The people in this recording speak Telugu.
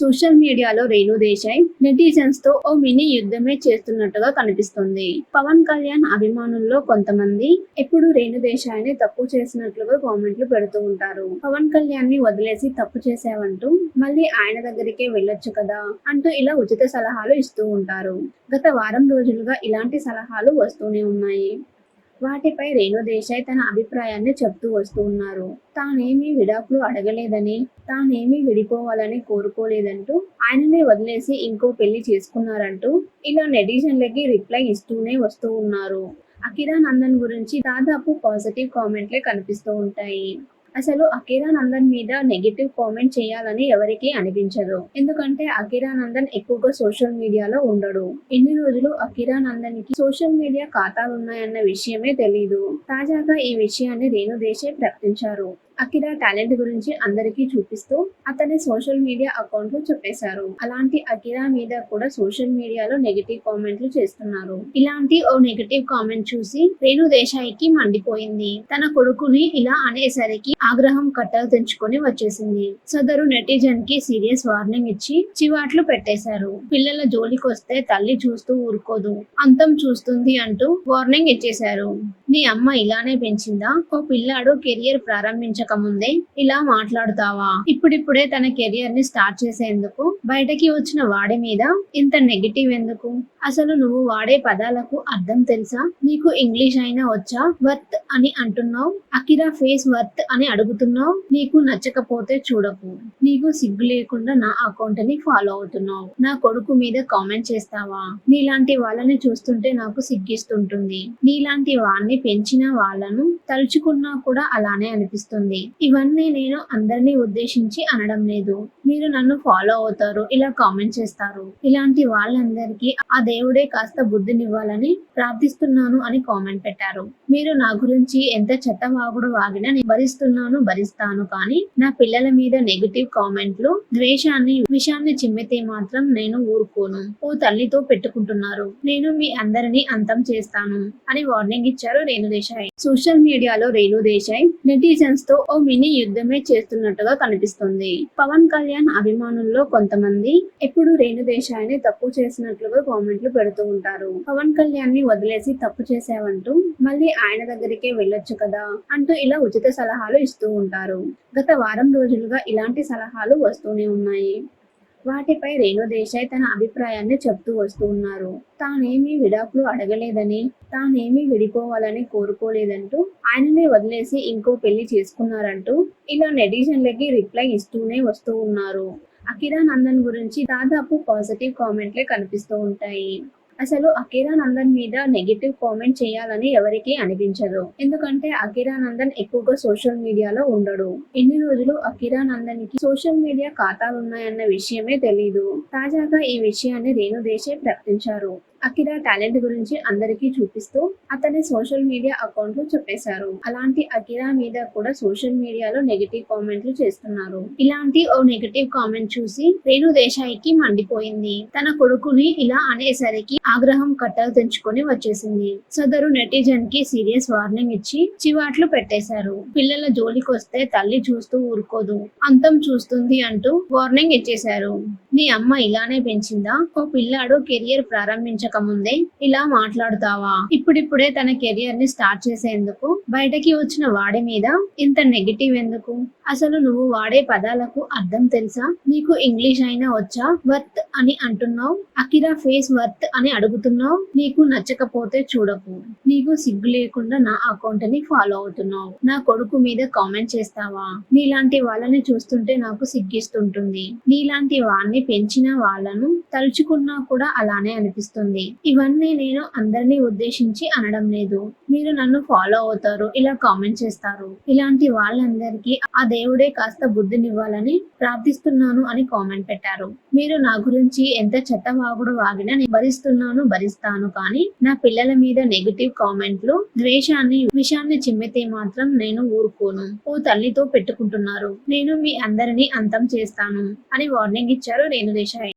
సోషల్ మీడియాలో రేణు దేశాయ్ నెటిజన్స్తో ఓ మినీ యుద్ధమే చేస్తున్నట్టుగా కనిపిస్తుంది. పవన్ కళ్యాణ్ అభిమానుల్లో కొంతమంది ఎప్పుడు రేణు దేశాయ్ని తప్పు చేసినట్లుగా కామెంట్లు పెడుతూ ఉంటారు. పవన్ కళ్యాణ్ని వదిలేసి తప్పు చేసావంటూ మళ్ళీ ఆయన దగ్గరికే వెళ్ళొచ్చు కదా అంటూ ఇలా ఉచిత సలహాలు ఇస్తూ ఉంటారు. గత వారం రోజులుగా ఇలాంటి సలహాలు వస్తూనే ఉన్నాయి. వాటిపై రేణు దేశాయ్ తన అభిప్రాయాన్ని చెప్తూ వస్తూ ఉన్నారు. తానేమీ విడాకులు అడగలేదని తానేమీ విడిపోవాలని కోరుకోలేదంటూ ఆయననే వదిలేసి ఇంకో పెళ్ళి చేసుకున్నారంటూ ఇలా నెటిజన్లకి రిప్లై ఇస్తూనే వస్తూ ఉన్నారు. అకిరా నందన్ గురించి దాదాపు పాజిటివ్ కామెంట్లే కనిపిస్తూ ఉంటాయి. అసలు అకిరా నందన్ మీద నెగిటివ్ కామెంట్ చేయాలని ఎవరికీ అనిపించదు. ఎందుకంటే అకిరా నందన్ ఎక్కువగా సోషల్ మీడియాలో ఉండడు. ఇన్ని రోజులు అకిరా నందన్కి సోషల్ మీడియా ఖాతాలు ఉన్నాయన్న విషయమే తెలీదు. తాజాగా ఈ విషయాన్ని రేణు దేశాయ్ ప్రకటించారు. అకిరా టాలెంట్ గురించి అందరికీ చూపిస్తూ అతని సోషల్ మీడియా అకౌంట్లో చెప్పేశారు. అలాంటి అకిరా మీద కూడా సోషల్ మీడియాలో నెగిటివ్ కామెంట్లు చేస్తున్నారు. ఇలాంటి ఓ నెగిటివ్ కామెంట్ చూసి రేణు దేశాయికి మండిపోయింది. తన కొడుకుని ఇలా అనేసరికి ఆగ్రహం కట్టలు తెంచుకొని వచ్చేసింది. సదరు నెటిజన్కి సీరియస్ వార్నింగ్ ఇచ్చి చివాట్లు పెట్టేశారు. పిల్లల జోలికి వస్తే తల్లి చూస్తూ ఊరుకోదు అంతం చూస్తుంది అంటూ వార్నింగ్ ఇచ్చేశారు. నీ అమ్మ ఇలానే పెంచిందా? ఓ పిల్లాడు కెరియర్ ప్రారంభించక ముందే ఇలా మాట్లాడుతావా? ఇప్పుడిప్పుడే తన కెరియర్ని స్టార్ట్ చేసేందుకు బయటకి వచ్చిన వాడి మీద ఇంత నెగిటివ్ ఎందుకు? అసలు నువ్వు వాడే పదాలకు అర్థం తెలుసా? నీకు ఇంగ్లీష్ అయినా వచ్చా? వర్త్ అని అంటున్నావు? అకిరా ఫేస్ వర్త్ అని అడుగుతున్నావు? నీకు నచ్చకపోతే చూడకు. నీకు సిగ్గు లేకుండా నా అకౌంట్ని ఫాలో అవుతున్నావు. నా కొడుకు మీద కామెంట్ చేస్తావా? నీలాంటి వాళ్ళని చూస్తుంటే నాకు సిగ్గిస్తుంటుంది. నీలాంటి వాడిని పెంచిన వాళ్ళను తలుచుకున్నా కూడా అలానే అనిపిస్తుంది. ఇవన్నీ నేను అందరినీ ఉద్దేశించి అనడం లేదు. మీరు నన్ను ఫాలో అవుతారు ఇలా కామెంట్ చేస్తారు. ఇలాంటి వాళ్ళందరికీ ఆ దేవుడే కాస్త బుద్ధినివ్వాలని ప్రార్థిస్తున్నాను అని కామెంట్ పెట్టారు. మీరు నా గురించి ఎంత చెత్తవాగుడు వాగినా నేను భరిస్తున్నాను భరిస్తాను. కానీ నా పిల్లల మీద నెగిటివ్ కామెంట్లు ద్వేషాన్ని విషాన్ని చిమ్మితే మాత్రం నేను ఊరుకోను. ఓ తల్లితో పెట్టుకుంటున్నారు. నేను మీ అందరినీ అంతం చేస్తాను అని వార్నింగ్ ఇచ్చారు రేణు దేశాయ్. సోషల్ మీడియాలో రేణు దేశాయ్ నెటిజన్స్తో ఓ మినీ యుద్ధమే చేస్తున్నట్టుగా కనిపిస్తుంది. పవన్ కళ్యాణ్ అభిమానుల్లో కొంతమంది ఎప్పుడు రేణు దేశాయ్ని తప్పు చేసినట్లుగా కామెంట్లు పెడుతూ ఉంటారు. పవన్ కళ్యాణ్ని వదిలేసి తప్పు చేసావంటూ మళ్ళీ ఆయన దగ్గరికే వెళ్ళొచ్చు కదా అంటూ ఇలా ఉచిత సలహాలు ఇస్తూ ఉంటారు. గత వారం రోజులుగా ఇలాంటి సలహాలు వస్తూనే ఉన్నాయి. వాటిపై రేణు దేశాయ్ తన అభిప్రాయాన్ని చెప్తూ వస్తూ ఉన్నారు. తానేమీ విడాకులు అడగలేదని తానేమీ విడిపోవాలని కోరుకోలేదంటూ ఆయననే వదిలేసి ఇంకో పెళ్ళి చేసుకున్నారంటూ ఇలా నెటిజన్లకి రిప్లై ఇస్తూనే వస్తూ ఉన్నారు. అకిరా నందన్ గురించి దాదాపు పాజిటివ్ కామెంట్లే కనిపిస్తూ ఉంటాయి. అసలు అకిరా నందన్ మీద నెగిటివ్ కామెంట్ చేయాలని ఎవరికీ అనిపించదు. ఎందుకంటే అకిరా నందన్ ఎక్కువగా సోషల్ మీడియాలో ఉండడు. ఇన్ని రోజులు అకిరా నందన్కి సోషల్ మీడియా ఖాతాలు ఉన్నాయన్న విషయమే తెలీదు. తాజాగా ఈ విషయాన్ని రేణు దేశే ప్రకటించారు. అకిరా టాలెంట్ గురించి అందరికీ చూపిస్తూ అతని సోషల్ మీడియా అకౌంట్లో చెప్పేశారు. అలాంటి అకిరా మీద కూడా సోషల్ మీడియాలో నెగిటివ్ కామెంట్లు చేస్తున్నారు. ఇలాంటి ఓ నెగిటివ్ కామెంట్ చూసి రేణు దేశాయికి మండిపోయింది. తన కొడుకుని ఇలా అనేసరికి ఆగ్రహం కట్టలు తెంచుకొని వచ్చేసింది. సదరు నెటిజన్కి సీరియస్ వార్నింగ్ ఇచ్చి చివాట్లు పెట్టేశారు. పిల్లల జోలికి వస్తే తల్లి చూస్తూ ఊరుకోదు అంతం చూస్తుంది అంటూ వార్నింగ్ ఇచ్చేశారు. నీ అమ్మ ఇలానే పెంచిందా? ఓ పిల్లాడు కెరియర్ ప్రారంభించక ముందే ఇలా మాట్లాడుతావా? ఇప్పుడిప్పుడే తన కెరియర్ని స్టార్ట్ చేసేందుకు బయటకి వచ్చిన వాడి మీద ఇంత నెగిటివ్ ఎందుకు? అసలు నువ్వు వాడే పదాలకు అర్థం తెలుసా? నీకు ఇంగ్లీష్ అయినా వచ్చా? వర్త్ అని అంటున్నావు? అకిరా ఫేస్ వర్త్ అని అడుగుతున్నావు? నీకు నచ్చకపోతే చూడకు. నీకు సిగ్గు లేకుండా నా అకౌంట్ని ఫాలో అవుతున్నావు. నా కొడుకు మీద కామెంట్ చేస్తావా? నీలాంటి వాళ్ళని చూస్తుంటే నాకు సిగ్గిస్తుంటుంది. నీలాంటి వాడిని పెంచిన వాళ్ళను తలుచుకున్నా కూడా అలానే అనిపిస్తుంది. ఇవన్నీ నేను అందరినీ ఉద్దేశించి అనడం లేదు. మీరు నన్ను ఫాలో అవుతారు ఇలా కామెంట్ చేస్తారు. ఇలాంటి వాళ్ళందరికీ ఆ దేవుడే కాస్త బుద్ధినివ్వాలని ప్రార్థిస్తున్నాను అని కామెంట్ పెట్టారు. మీరు నా గురించి ఎంత చెత్తవాగుడు వాగినా నేను భరిస్తున్నాను భరిస్తాను కానీ నా పిల్లల మీద నెగిటివ్ కామెంట్లు ద్వేషాన్ని విషాన్ని చిమ్మితే మాత్రం నేను ఊరుకోను. ఓ తల్లితో పెట్టుకుంటున్నారు. నేను మీ అందరినీ అంతం చేస్తాను అని వార్నింగ్ ఇచ్చారు రేణు దేశాయ్